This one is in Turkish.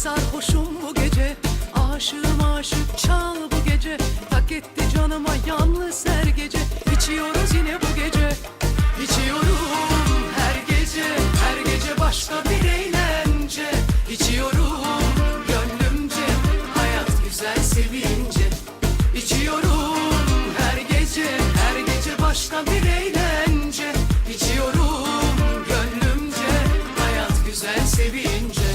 sarhoşum bu gece Aşığım aşık çal bu gece. Tak etti canıma yalnız her gece. İçiyoruz yine bu gece. İçiyorum her gece Her gece başka bir eğlence. İçiyorum gönlümce Hayat güzel sevince. İçiyorum her gece Her gece başka bir eğlence. İçiyorum gönlümce Hayat güzel sevince.